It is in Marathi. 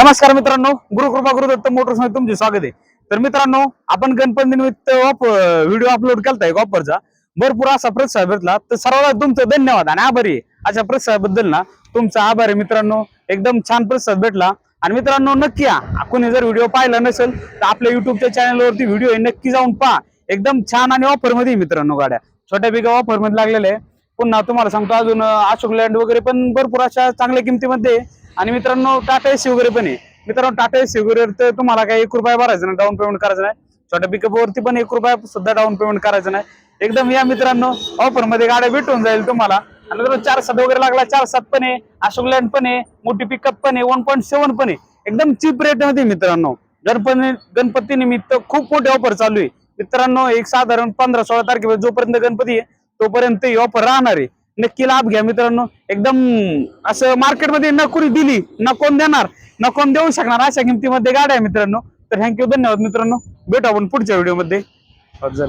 नमस्कार मित्रांनो गुरुकृपा गुरुदत्त मोटर्समध्ये तुमचे स्वागत आहे. तर मित्रांनो आपण गणपती निमित्त व्हिडिओ अपलोड केलता एक ऑफरचा भरपूर असा प्रतिसाद भेटला तर सर्वांना तुमचं धन्यवाद आणि आभारी अशा प्रतिसादाबद्दल ना तुमचा आभार आहे मित्रांनो. एकदम छान प्रतिसाद भेटला. आणि मित्रांनो नक्की या. कोणी जर व्हिडिओ पाहिला नसेल तर आपल्या युट्यूबच्या चॅनलवरती व्हिडिओ आहे नक्की जाऊन पहा. एकदम छान आणि ऑफरमध्ये मित्रांनो गाड्या. छोट्या बिगा ऑफर लागलेल्या आहे. पुन्हा तुम्हाला सांगतो अजून अशोक लँड वगैरे पण भरपूर अशा चांगल्या किमतीमध्ये आहे. आणि मित्रांनो टाटा एसी वगैरे पण आहे. मित्रांनो टाटा एसी वगैरे तर तुम्हाला काही एक रुपया भरायचं नाही डाऊन पेमेंट करायचं नाही. छोट्या पिकअप वरती पण एक रुपया सुद्धा डाऊन पेमेंट करायचं नाही. एकदम या मित्रांनो ऑफरमध्ये गाड्या भेटून जाईल तुम्हाला. आणि चार सात वगैरे लागला चार सात पण आहे अशोक लँड पण आहे मोठी पिकअप पण आहे वन पॉईंट सेव्हन पण आहे. एकदम चीप रेटमध्ये मित्रांनो गणपती गणपती निमित्त खूप मोठी ऑफर चालू आहे. मित्रांनो एक साधारण पंधरा सोळा तारखेपर्यंत जोपर्यंत गणपती आहे तोपर्यंत ही ऑफर राहणार आहे. नक्की लाभ घ्या मित्रांनो. एकदम असं मार्केटमध्ये न दिली न कोण देणार नकोन देऊ शकणार अशा किमतीमध्ये गाड्या मित्रांनो. तर थँक्यू धन्यवाद मित्रांनो. भेटू आपण पुढच्या व्हिडिओमध्ये झालं हो,